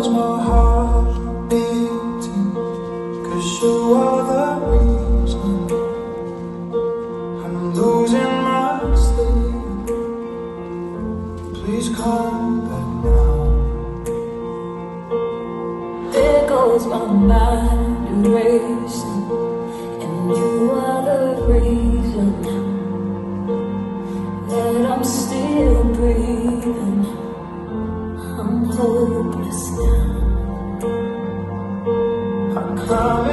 knows my heart beating Cause you are the reason I'm losing my sleep. Please come back now. There goes my mind erased. from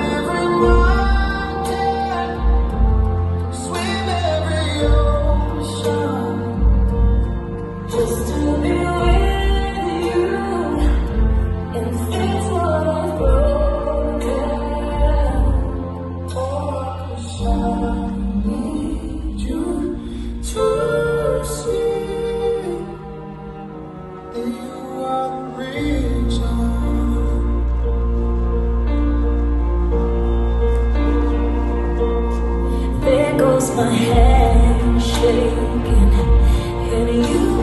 my hand shaking? and you?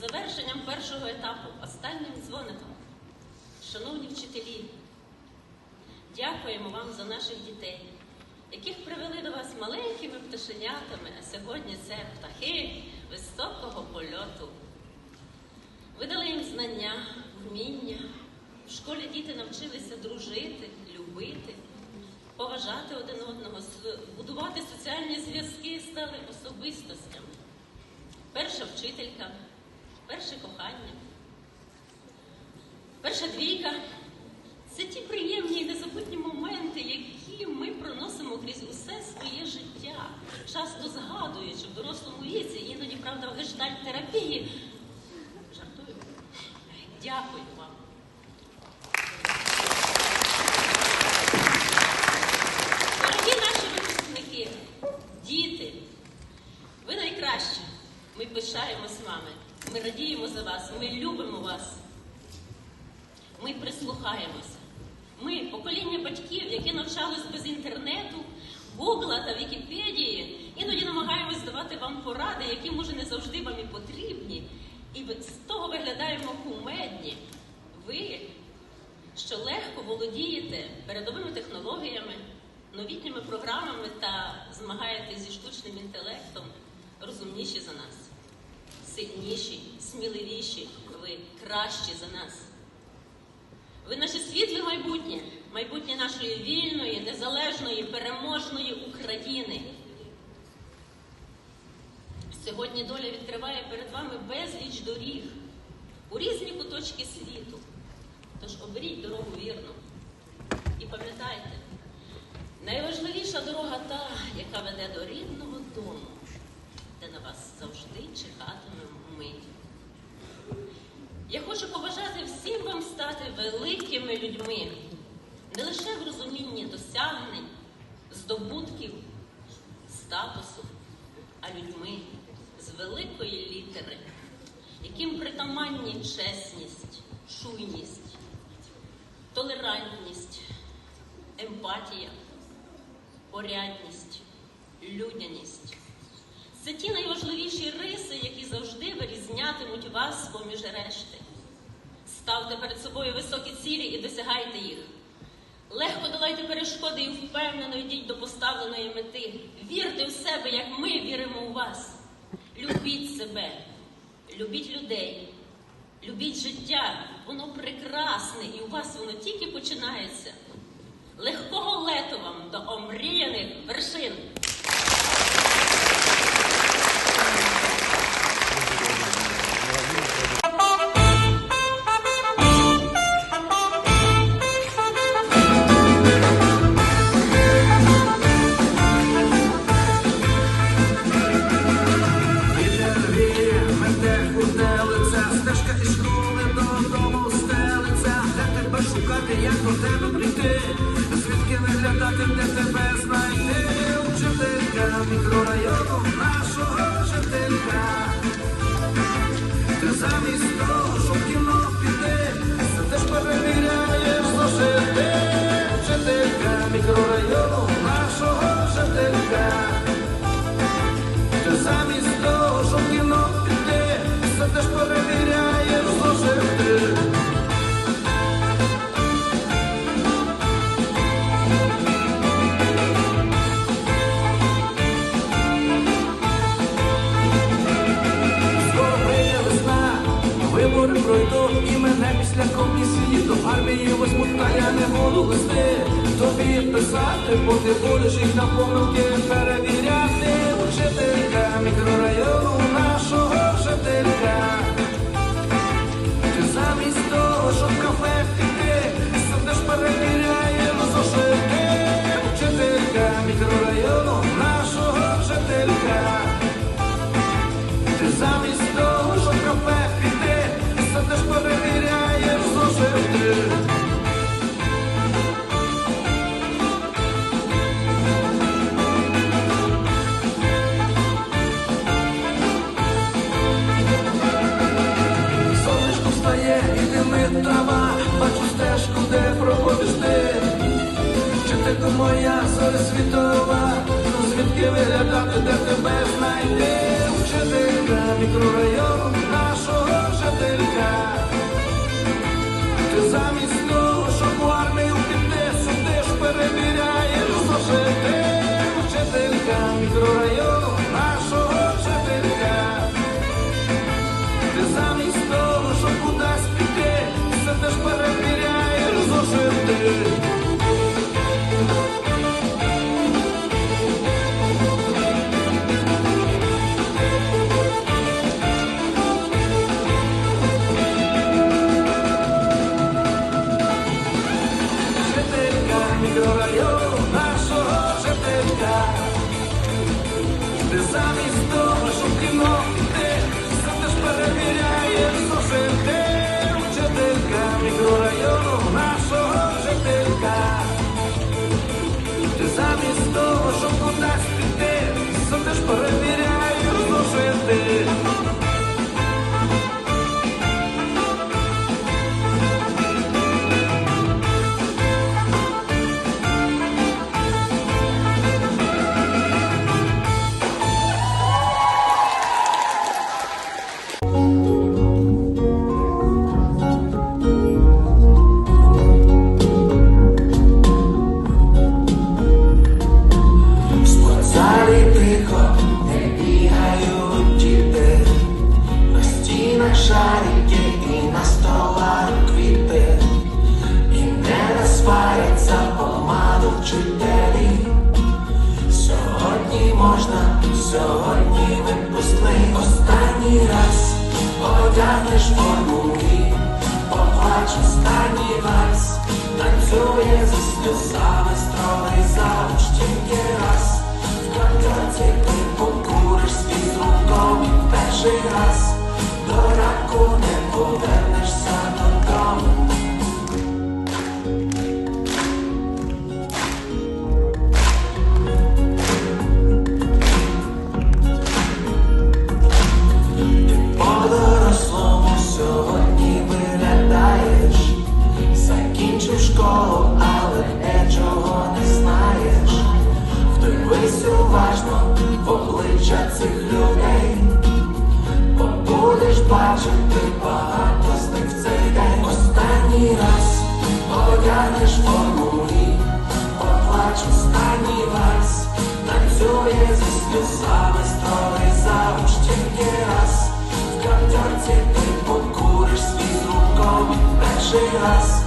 Завершенням першого етапу, останнім дзвоником. Шановні вчителі, дякуємо вам за наших дітей, яких привели до вас маленькими пташенятами, а сьогодні це птахи високого польоту. Ви дали їм знання, вміння. В школі діти навчилися дружити, любити, поважати один одного, будувати соціальні зв'язки, стали особистостями. Перша вчителька, перше кохання, перша двійка це ті приємні і незабутні моменти, які ми проносимо крізь усе своє життя, часто згадуючи в дорослому віці, іноді, правда, в гештальт-терапії. Жартую. Дякую вам. Дорогі наші випускники, діти, ви найкращі. Ми пишаємось вами. Ми радіємо за вас, ми любимо вас. Ми прислухаємося. Ми, покоління батьків, які навчались без інтернету, Гугла та Вікіпедії, іноді намагаємось давати вам поради, які, може, не завжди вам і потрібні. І з того виглядаємо кумедні. Ви, що легко володієте передовими технологіями, новітніми програмами та змагаєтесь зі штучним інтелектом, розумніші за нас, сильніші, сміливіші, ви кращі за нас. Ви наше світле майбутнє, майбутнє нашої вільної, незалежної, переможної України. Сьогодні доля відкриває перед вами безліч доріг у різні куточки світу. Тож оберіть дорогу вірну. І пам'ятайте, найважливіша дорога та, яка веде до рідного дому, де на вас завжди чекатимемо ми. Я хочу побажати всім вам стати великими людьми, не лише в розумінні досягнень, здобутків, статусу, а людьми з великої літери, яким притаманні чесність, чуйність, толерантність, емпатія, порядність, людяність. Це ті найважливіші риси, які завжди вирізнятимуть вас поміж решти. Ставте перед собою високі цілі і досягайте їх. Легко долайте перешкоди і впевнено йдіть до поставленої мети. Вірте в себе, як ми віримо у вас. Любіть себе, любіть людей, любіть життя. Воно прекрасне і у вас воно тільки починається. Легкого лету вам до омріяних вершин. Шукати, як до тебе прийти, звідки виглядати, де тебе знайти, учителька мікрорайону нашого жителька. Ти замість того, щоб в кіно піти, сидиш перевіряєш зошити, вчителька мікрорайону нашого жителька. замість того, що кафе піти, ти сидиш перевіряєш зошити. Сонечко встає і димить бачу стежку, де проходиш ти. Чи ти моя зоря світова? Звідки виглядати, де тебе знайти? Вчителька мікрорайону нашого жителька. Ти замість того, щоб в армію піти, сидиш, перевіряєш зошити. Вчителька мікрорайону вчителі. Сьогодні можна, сьогодні випускний останній раз одягнеш форму і поплач останній вальс, танцює за сльозами строгий завуч тільки раз. В концерті ти покуриш свій руком перший раз, сльозами строгий завуч тільки раз. В концерті ти покуриш свій руком перший раз,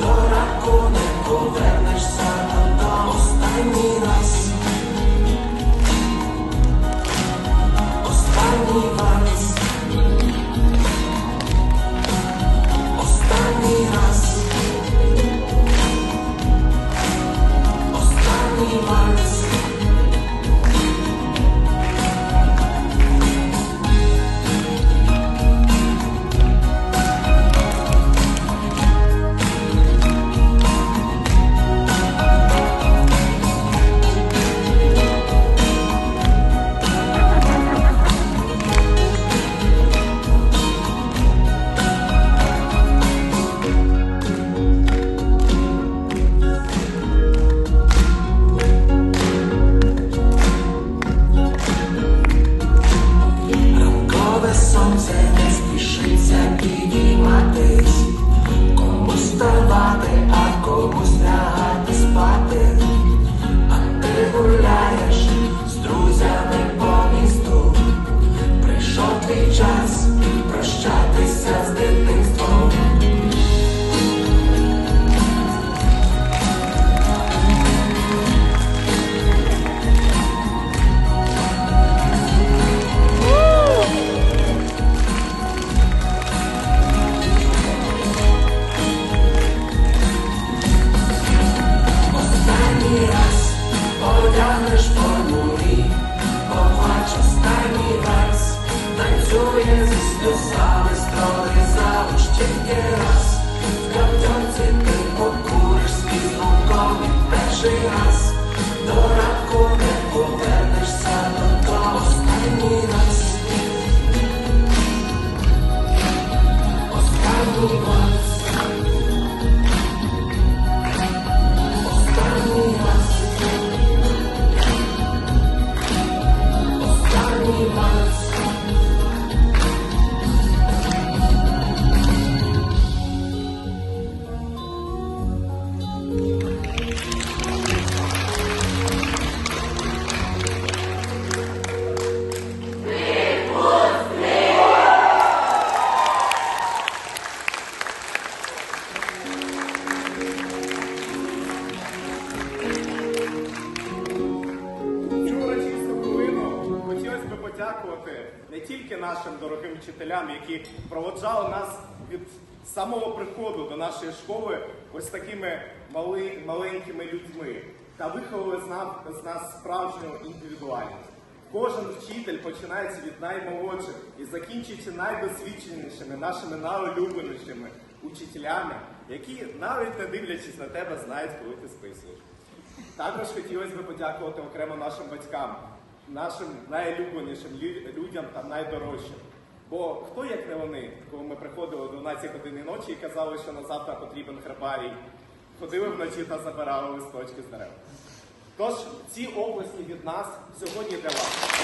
до раку не повернешся додому останній раз. I вчителям, які проводжали нас від самого приходу до нашої школи ось такими мали, маленькими людьми та виховали з нас, з нас справжню індивідуальність. Кожен вчитель починається від наймолодших і закінчується найдосвідченішими, нашими найулюбленішими учителями, які навіть не дивлячись на тебе, знають, коли ти списуєш. Також хотілося б подякувати окремо нашим батькам, нашим найлюбленішим людям та найдорожчим. Бо хто як не вони, коли ми приходили о 12 години ночі і казали, що на завтра потрібен гербарій, ходили вночі та забирали листочки з дерев. Тож ці області від нас сьогодні для вас.